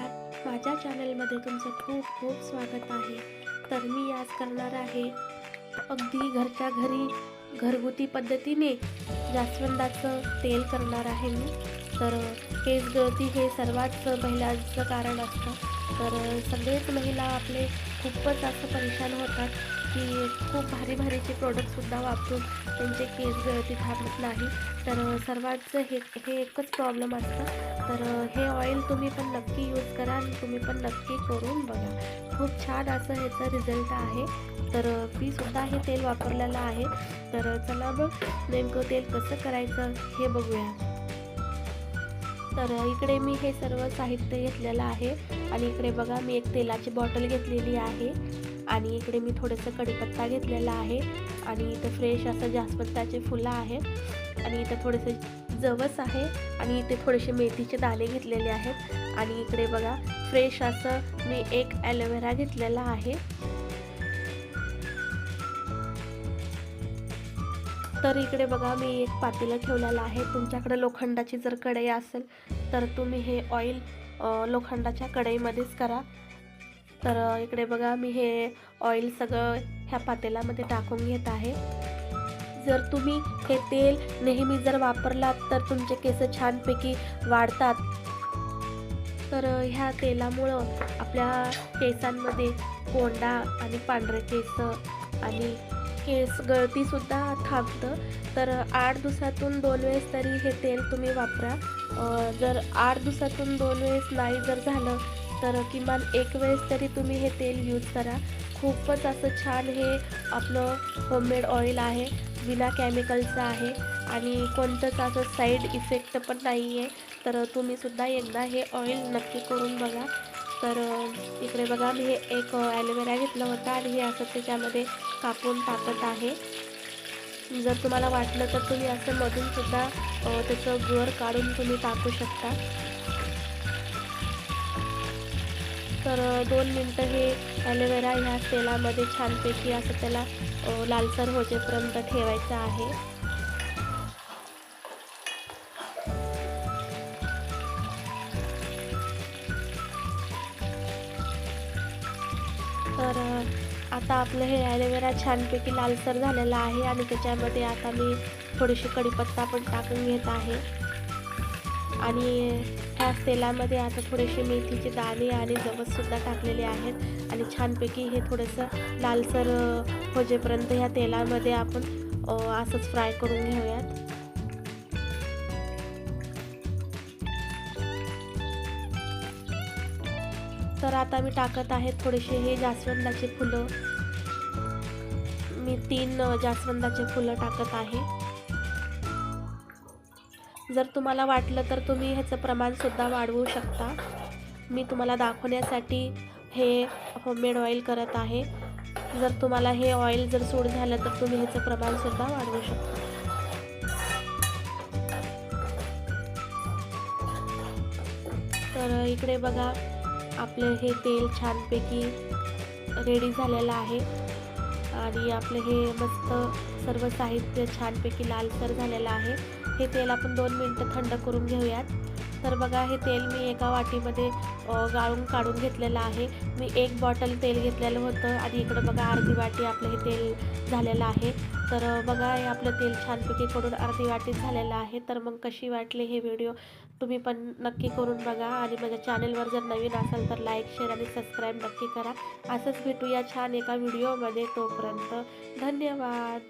चॅनलमध्ये तुमचं खूप खूप स्वागत आहे. तर मी आज करणार आहे अगदी घरच्या घरी घरगुती पद्धतीने जास्वंदाचं तेल करणार आहे मी. तर केस गळती हे सर्वात महिलांचं कारण असतं. तर सगळेच महिला आपले खूपच असं परेशान होतात की खूप भारी भारीचे प्रोडक्टसुद्धा वापरून त्यांचे केस गळती थांबत नाही. तर सर्वांचं हे हे एकच प्रॉब्लेम असतं. तर हे ऑइल तुम्ही पण नक्की यूज करा आणि तुम्ही पण नक्की करून बघा. खूप छान असं ह्याचा रिझल्ट आहे. तर मी सुद्धा हे तेल वापरलेलं आहे. तर चला मग नेमकं तेल कसं करायचं हे बघूया. तर इकडे मी हे सर्व साहित्य घेतलेलं आहे. आणि इकडे बघा मी एक तेलाची बॉटल घेतलेली आहे. आणि इकडे मी थोडंसं कढीपत्ता घेतलेला आहे. आणि इथं फ्रेश असं जास्वंदाचे फुलं आहेत. आणि इथं थोडेसे जवस आहे आणि इथे थोडेसे मेथीचे दाणे घेतलेले आहेत. आणि इकडे बघा फ्रेश असं मी एक ॲलोवेरा घेतलेला आहे. तर इकडे बघा मी एक पातेलं ठेवलेलं आहे. तुमच्याकडे लोखंडाची जर कढई असेल तर तुम्ही हे ऑइल लोखंडाच्या कढईमध्येच करा. तर इकडे बघा मी हे ऑइल सगळं ह्या पातेल्यामध्ये टाकून घेत आहे. जर तुम्ही हे तेल नेहमी जर वापरलात तर तुमचे केस छानपैकी वाढतात. तर ह्या तेलामुळं आपल्या केसांमध्ये कोंडा आणि पांढरे केस आणि केस गळतीसुद्धा थांबतं. तर आठ दिवसातून दोन वेळेस तरी हे तेल तुम्ही वापरा. जर आठ दिवसातून दोन वेळेस नाही जर झालं तर किमान एक वेळेस तरी तुम्ही हे तेल यूज करा. खूपच असं छान हे आपलं होममेड ऑइल आहे. विना केमिकलचं आहे. आणि कोणतंच असं साईड इफेक्ट पण नाही आहे तर तुम्हीसुद्धा एकदा हे ऑइल नक्की करून बघा. तर इकडे बघा मी हे एक ॲलोवेरा घेतलं होतं आणि हे असं त्याच्यामध्ये कापून टाकत आहे. जर तुम्हाला वाटलं तर तुम्ही असं मधूनसुद्धा त्याचं गर काढून तुम्ही टाकू शकता. तर दोन मिनटं हे ॲलोवेरा ह्या तेलामध्ये छानपैकी असं त्याला लालसर होजेपर्यंत ठेवायचं आहे. तर आता आपलं हे ॲलोवेरा छानपैकी लालसर झालेलं आहे आणि त्याच्यामध्ये आता मी थोडीशी कढीपत्ता पण टाकून घेत आहे. आणि ह्याच तेलामध्ये आता थोडेसे मेथीचे दाणे आणि जवससुद्धा टाकलेले आहेत. आणि छानपैकी हे थोडंसं लालसर होजेपर्यंत ह्या तेलामध्ये आपण असंच फ्राय करून घेऊयात. तर आता मी टाकत आहे थोडेसे हे जास्वंदाचे फुलं. मी तीन जास्वंदाचे फुलं टाकत आहे. जर तुम्हाला वाटलं तर तुम्ही ह्याचं प्रमाणसुद्धा वाढवू शकता. मी तुम्हाला दाखवण्यासाठी हे होममेड ऑइल करत आहे. जर तुम्हाला हे ऑइल जर सूट झालं तर तुम्ही ह्याचं प्रमाणसुद्धा वाढवू शकता. तर इकडे बघा आपलं हे तेल छानपैकी रेडी झालेलं आहे. आणि आपलं हे मस्त सर्व साहित्य छानपैकी लालसर झालेलं आहे. हे तेल आपण दोन मिनटं थंड करून घेऊयात. तर बघा हे तेल मी एका वाटीमध्ये गाळून काढून घेतलेलं आहे. मी एक बॉटल तेल घेतलेलं होतं आणि इकडं बघा अर्धी वाटी आपलं हे तेल झालेलं आहे. तर बघा हे आपलं तेल छानपैकी करून अर्धी वाटीत झालेलं आहे. तर मग कशी वाटली हे व्हिडिओ तुम्ही पण नक्की करून बघा आणि माझ्या चॅनलवर जर नवीन असाल तर लाईक शेअर आणि सबस्क्राईब नक्की करा. असंच भेटूया छान एका व्हिडिओमध्ये तोपर्यंत. धन्यवाद!